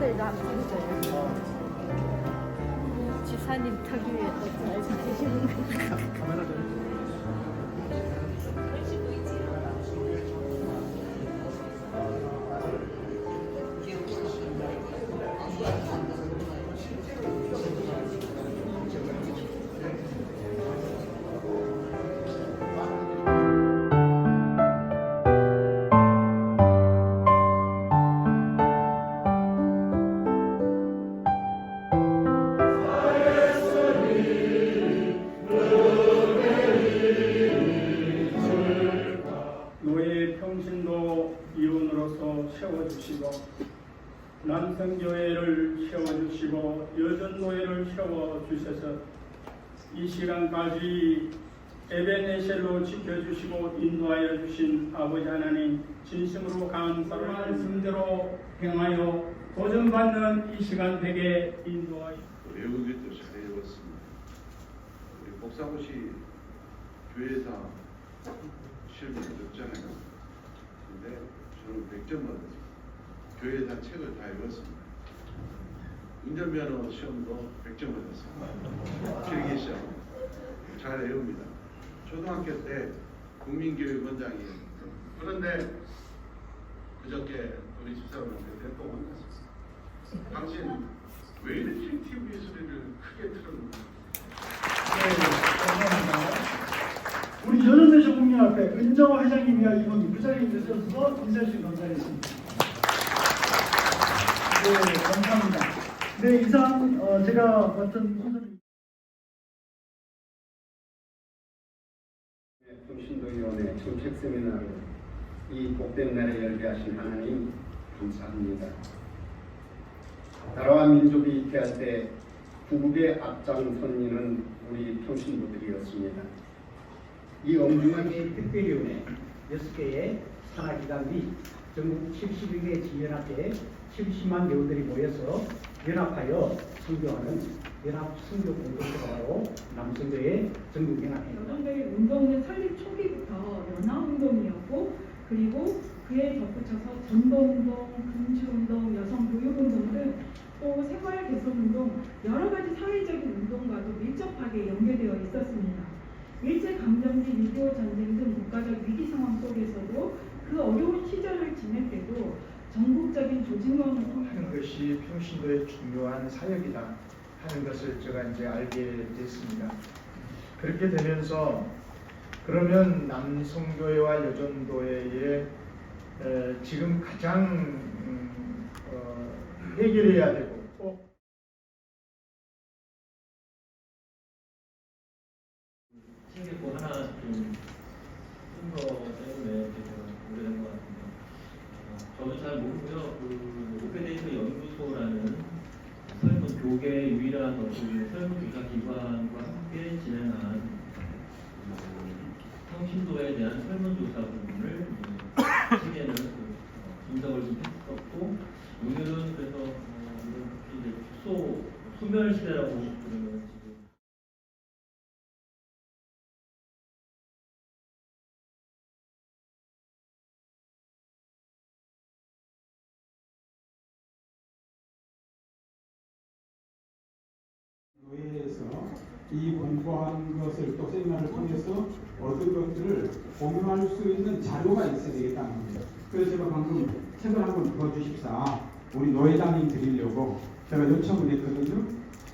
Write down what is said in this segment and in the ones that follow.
사람들도 한번 해줘요. 지사님 턱 위에 또 드시는 거. 주셔서 이 시간까지 에베네셀로 지켜주시고 인도하여 주신 아버지 하나님 진심으로 감사를 말씀대로 행하여 도전받는 이 시간 되게 인도하여 외우기도 잘 읽었습니다. 우리 목사고시 교회에서 시험을 듣잖아요. 근데 저는 100점 받았어요. 교회에서 책을 다 읽었습니다. 운전면허 시험도 100점 받았어요. 필기 시험. 잘 외웁니다. 초등학교 때 국민교육원장이에요. 그런데 그저께 우리 집사람한테 대포 만났습니다. 당신 왜 이렇게 TV 소리를 크게 틀었는가? 네, 감사합니다. 우리 여론대쇼 국민 앞에 은정화 회장님이와 이분이 그 자리에 계셔서 인사해 주신 감사하겠습니다. 네, 감사합니다. 네, 이상 어, 제가 맡은 순서입니다. 통신도위원회 정책 세미나를 이 복된 날에 열게 하신 하나님 감사합니다. 나라와 민족이 잉태할 때 구국의 앞장선 이는 우리 통신도들이었습니다. 이 엄중한 의 특별위원회 6개의 산하기관 및 전국 72개 지연합회 70만 배우들이 모여서 연합하여 선교하는 연합 선교 공동체로 남선교의 전국 연합회 여성들의 운동은 설립 초기부터 연합 운동이었고 그리고 그에 덧붙여서 전도운동, 금주운동, 여성교육운동 등또 생활개선운동 여러 가지 사회적인 운동과도 밀접하게 연계되어 있었습니다. 일제강점기 6.25 전쟁 등 국가적 위기 상황 속에서도 그 어려운 시절을 지낼 때도 전국적인 통해 하는 것이 평신도의 중요한 사역이다 하는 것을 제가 이제 알게 됐습니다. 그렇게 되면서 그러면 남성교회와 여전도회의 에, 지금 가장 음, 어, 해결해야 되고 꼭 챙겼고 하나 좀쓴거 때문에 이제 제가 오래된 것 같은데 어, 저도 잘 모르고요. 그 오페데이터 연구소라는 교계 유일한 설문 조사 기관과 함께 진행한 그 성신도에 대한 설문 조사 부분을 책에는 그 어, 분석을 좀 했었고 오늘은 그래서 어, 이제 소 소멸 시대라고 부르는 이 공부한 것을 또 세미나를 통해서 얻은 것들을 공유할 수 있는 자료가 있어야 되겠다는 겁니다. 그래서 제가 방금 책을 한번 보여주십사 우리 노예장님 드리려고 제가 요청을 했거든요.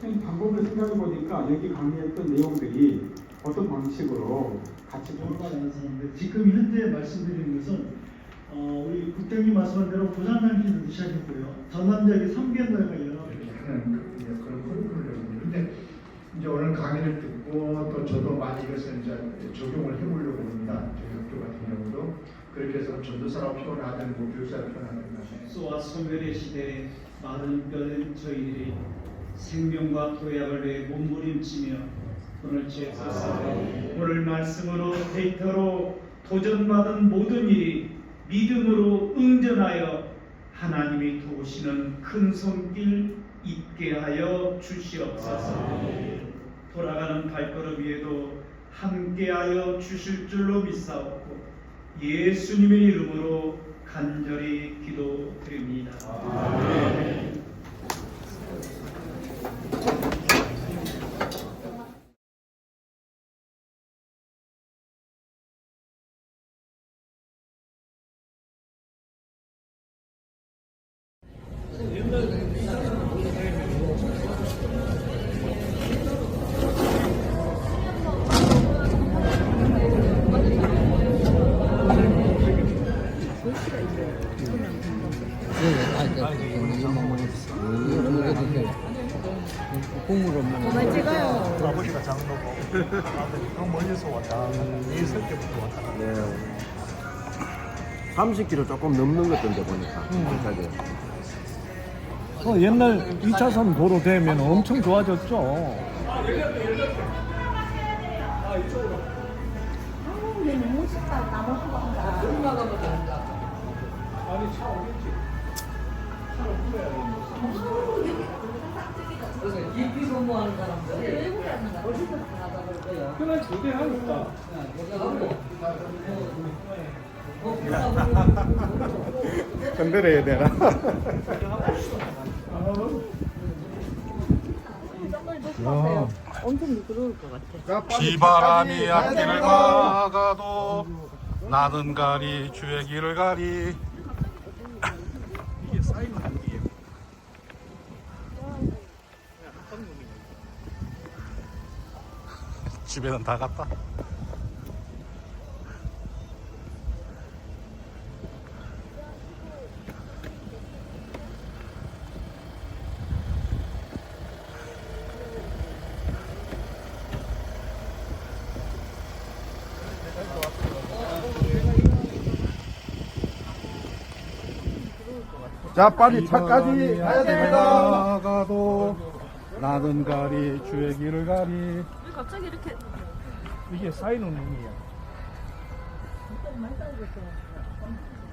그냥 방법을 생각해 보니까 여기 강의했던 내용들이 어떤 방식으로 같이 좀 돌아가 나왔었는데 지금 현재 말씀드리는 것은 어, 우리 국장님 말씀한 대로 부산단기도 시작했고요. 전남지역의 3개월 노예가 여러 하는 이제 그런 커리큘럼입니다. 이제 오늘 강의를 듣고 또 저도 많이 이것을 이제 적용을 해보려고 합니다. 저희 학교 같은 경우도 그렇게 해서 전도사로 표현하든 뭐 교사로 표현하든 소와 소멸의 시대에 마른 뼈는 저희들이 생명과 도약을 위해 몸부림치며 오늘 주옵소서 오늘 말씀으로 데이터로 도전받은 모든 일이 믿음으로 응전하여 하나님이 도우시는 큰 손길 있게 하여 주시옵소서 돌아가는 발걸음 위에도 함께하여 주실 줄로 믿사옵고 예수님의 이름으로 간절히 기도드립니다. 국물 너무 멀리서 왔다. 예설 때부터 왔다. 네. 30km 조금 넘는 것 같던데 보니까. 갑자기. 어, 옛날 2차선 도로 되면 엄청 좋아졌죠. 얘 너무 쉽다. 나무 수박이다. 아니 차 어딨지? 깊이 근무하는 사람들. 외국에 하는 거 어디서 나가 볼 거예요? 그냥 두개 하니까. 건드려야 되나? 엄청 미끄러울 것 같아. 비바람이 앞길을 막아도 나는 가리 주의 길을 가리 이게 쌓이는 공기 집에는 다 갔다 자, 빨리 차까지 가야 됩니다. 막아도 나는 가리 주의 길을 가리 왜 갑자기 이렇게 이게 쌓이는 공기예요. 많이.